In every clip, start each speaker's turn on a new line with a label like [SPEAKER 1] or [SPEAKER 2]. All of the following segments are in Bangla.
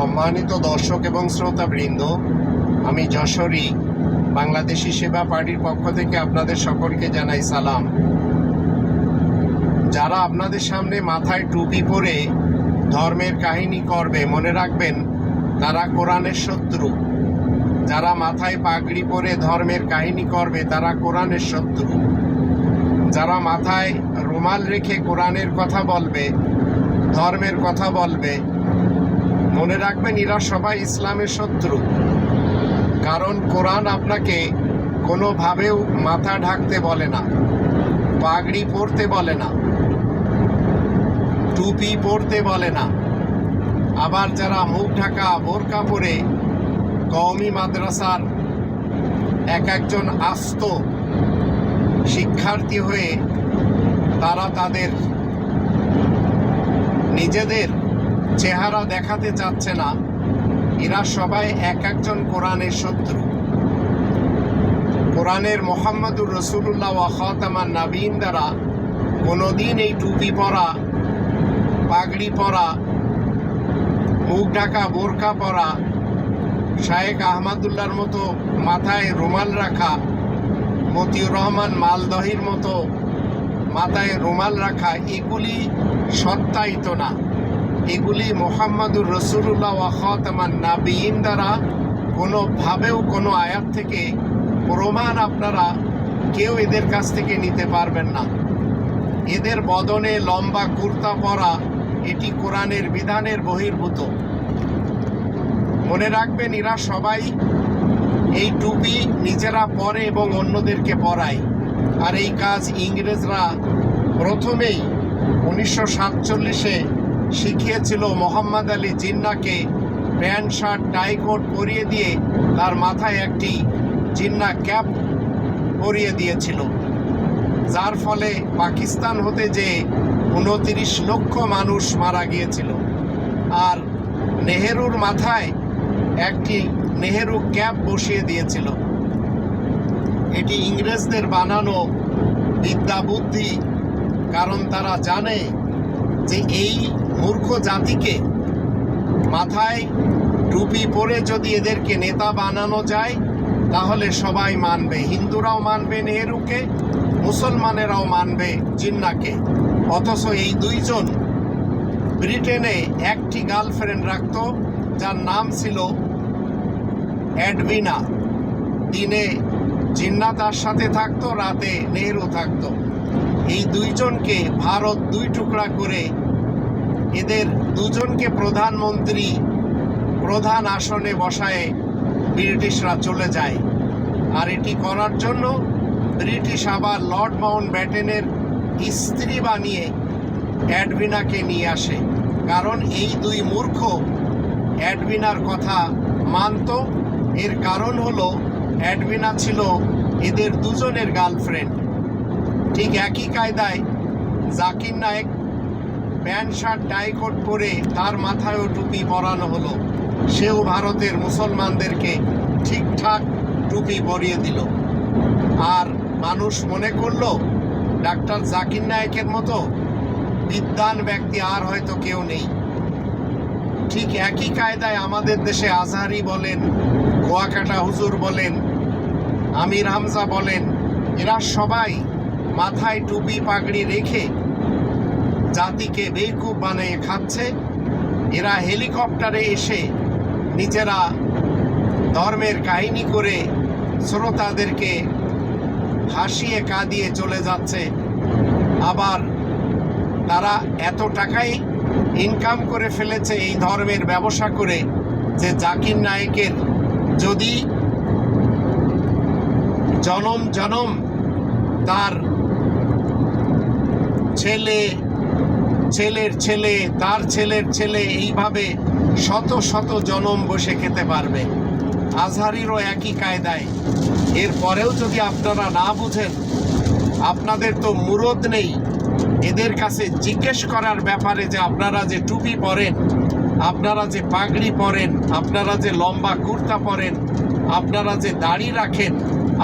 [SPEAKER 1] সম্মানিত দর্শক এবং শ্রোতাবৃন্দ, আমি যশোরী, বাংলাদেশি সেবা পার্টির পক্ষ থেকে আপনাদের সকলকে জানাই সালাম। যারা আপনাদের সামনে মাথায় টুপি পরে ধর্মের কাহিনী করবে, মনে রাখবেন, তারা কোরআনের শত্রু। যারা মাথায় পাগড়ি পরে ধর্মের কাহিনী করবে, তারা কোরআনের শত্রু। যারা মাথায় রুমাল রেখে কোরআনের কথা বলবে, ধর্মের কথা বলবে মনে রাখবেন, এরা সবাই ইসলামের শত্রু। কারণ কোরআন আপনাকে কোনোভাবেও মাথা ঢাকতে বলে না, পাগড়ি পরতে বলে না, টুপি পরতে বলে না। আবার যারা মুখ ঢাকা, বোরকা পরে কওমি মাদ্রাসার এক একজন আস্ত শিক্ষার্থী হয়ে তারা তাদের নিজেদের চেহারা দেখাতে চাচ্ছে না। এরা সবাই এক একজন কোরআনের শত্রু। কোরআনের মোহাম্মদুর রসুল্লাহ ওয়াখাতামান নাবিন দ্বারা কোনোদিন এই টুপি পরা, পাগড়ি পরা, মুখ ঢাকা, বোরখা পরা শায়েক আহমদুল্লাহর মতো মাথায় রুমাল রাখা, মতিউর রহমান মালদহির মতো মাথায় রুমাল রাখা, এগুলি সত্যায়িত না। এগুলি মোহাম্মদুর রসুল্লাহ ওয়াখাতামান নাবিন দ্বারা কোনোভাবেও কোনো আয়াত থেকে প্রমাণ আপনারা কেউ এদের কাছ থেকে নিতে পারবেন না। এদের বদনে লম্বা কুর্তা পরা এটি কোরআনের বিধানের বহির্ভূত। মনে রাখবেন, এরা সবাই এই টুপি নিজেরা পরে এবং অন্যদেরকে পরায়। আর এই কাজ ইংরেজরা প্রথমেই উনিশশো সাতচল্লিশে শিখিয়েছিল মোহাম্মদ আলী জিন্নাকে প্যান্ট, শার্ট, টাই কোট পরিয়ে দিয়ে তার মাথায় একটি জিন্না ক্যাপ পরিয়ে দিয়েছিল। যার ফলে পাকিস্তান হতে যে উনতিরিশ লক্ষ মানুষ মারা গিয়েছিল। আর নেহেরুর মাথায় একটি নেহেরু ক্যাপ বসিয়ে দিয়েছিল। এটি ইংরেজদের বানানো বিদ্যা বুদ্ধি, কারণ তারা জানে যে এই মূর্খ জাতিকে মাথায় টুপি পরে যদি এদেরকে নেতা বানানো যায়, তাহলে সবাই মানবে। হিন্দুরাও মানবে নেহেরুকে, মুসলমানেরাও মানবে জিন্নাকে। অথচ এই দুইজন ব্রিটেনে একটি গার্লফ্রেন্ড রাখত, যার নাম ছিল অ্যাডভিনা। দিনে জিন্না তার সাথে থাকতো, রাতে নেহেরু থাকতো। এই দুইজনকে ভারত দুই টুকরা করে এদের দুজনকে প্রধানমন্ত্রী প্রধান আসনে বসায় ব্রিটিশরা চলে যায়। আর এটি করার জন্য ব্রিটিশ আবার লর্ড মাউন্ট ব্যাটেনের স্ত্রী বানিয়ে অ্যাডভিনাকে নিয়ে আসে। কারণ এই দুই মূর্খ অ্যাডভিনার কথা মানত। এর কারণ হলো অ্যাডভিনা ছিল এদের দুজনের গার্লফ্রেন্ড। ঠিক একই কায়দায় Zakir Naik pant shirt tie coat পরে তার মাথায়ও টুপি পরানো হলো। সেও ভারতের মুসলমানদেরকে ঠিকঠাক টুপি পরিয়ে দিল। আর মানুষ মনে করল, ডাক্তার জাকির নায়েকের মতো বিদ্বান ব্যক্তি আর হয়তো কেউ নেই। ঠিক একই কায়দায় আমাদের দেশে আজহারি বলেন, কুয়াকাটা হুজুর বলেন, আমির হামজা বলেন, এরা সবাই মাথায় টুপি পাগড়ি রেখে জাতিকে বেকুব বানিয়ে খাচ্ছে। এরা হেলিকপ্টারে এসে নিজেরা ধর্মের কাহিনী করে শ্রোতাদেরকে হাসিয়ে কাঁদিয়ে চলে যাচ্ছে। আবার তারা এত টাকাই ইনকাম করে ফেলেছে এই ধর্মের ব্যবসা করে যে জাকির নায়েকের যদি জনম জনম তার ছেলে ছেলের ছেলে, তার ছেলের ছেলে এইভাবে শত শত জনম বসে খেতে পারবে। আজহারিরও একই কায়দায়। এরপরেও যদি আপনারা না বুঝেন, আপনাদের তো মুরদ নেই। এদের কাছে জিজ্ঞেস করার ব্যাপারে যে আপনারা যে টুপি পরেন, আপনারা যে পাগড়ি পরেন, আপনারা যে লম্বা কুর্তা পরেন, আপনারা যে দাড়ি রাখেন,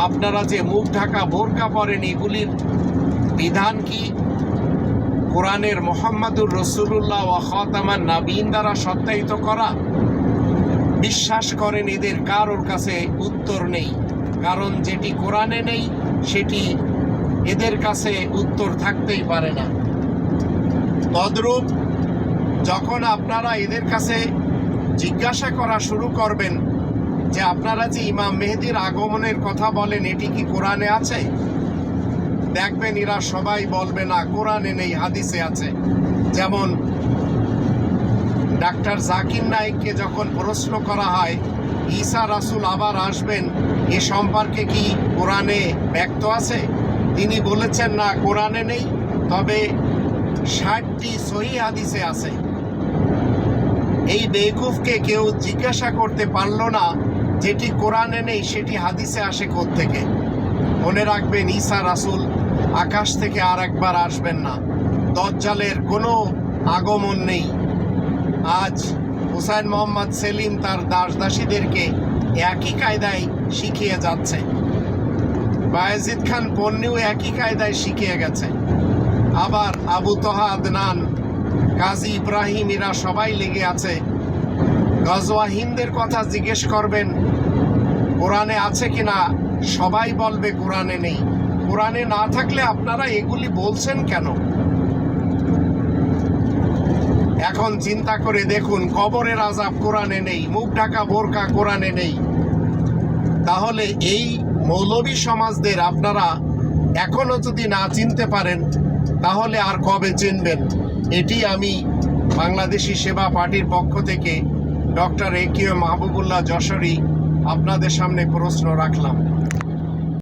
[SPEAKER 1] আপনারা যে মুখ ঢাকা বোরকা পরেন, এগুলির বিধান কি? কোরআনের মোহাম্মদুর রসুল্লাহ ও খতামান নাবিন দ্বারা সত্যায়িত করা। বিশ্বাস করেন, এদের কারোর কাছে উত্তর নেই। কারণ যেটি কোরআনে নেই, সেটি এদের কাছে উত্তর থাকতেই পারে না। তদ্রূপ যখন আপনারা এদের কাছে জিজ্ঞাসা করা শুরু করবেন যে, আপনারা যে ইমাম মেহেদির আগমনের কথা বলেন, এটি কি কোরআনে আছে? দেখবেন এরা সবাই বলবে, না, কোরআনে নেই, হাদিসে আছে। যেমন ডাক্তার জাকির নায়েককে যখন প্রশ্ন করা হয়, ঈসা রাসুল আবার আসবেন, এ সম্পর্কে কি কোরআনে ব্যক্ত আছে? তিনি বলেছেন, না, কোরআনে নেই, তবে ষাটটি সহি হাদিসে আছে। এই বেকুফকে কেউ জিজ্ঞাসা করতে পারল না, যেটি কোরআনে নেই, সেটি হাদিসে আসে থেকে মনে রাখবেন, ঈসা রাসূল আকাশ থেকে আর একবার আসবেন না। দজ্জালের কোনো আগমন নেই। আজ হুসাইন মোহাম্মদ সেলিম তার দাস দাসীদেরকে একই কায়দায় শিখিয়ে যাচ্ছে। বায়াজিদ খান পন্নিও একই কায়দায় শিখিয়ে গেছে। আবার আবু তোহা আদনান, কাজী ইব্রাহিম, এরা সবাই লেগে আছে। গজওয়া হিন্দের কথা জিজ্ঞেস করবেন, কোরআনে আছে কিনা? সবাই বলবে, কোরআনে নেই। কোরআনে না থাকলে আপনারা এগুলি বলছেন কেন? এখন চিন্তা করে দেখুন, কবরের আজাব কোরআনে নেই, মুখ ঢাকা বোরকা কোরআনে নেই। তাহলে এই মৌলবী সমাজদের আপনারা এখনও যদি না চিনতে পারেন, তাহলে আর কবে চিনবেন? এটি আমি বাংলাদেশি সেবা পার্টির পক্ষ থেকে doctor A Q Mahbubullah Jashori আপনাদের সামনে প্রশ্ন রাখলাম।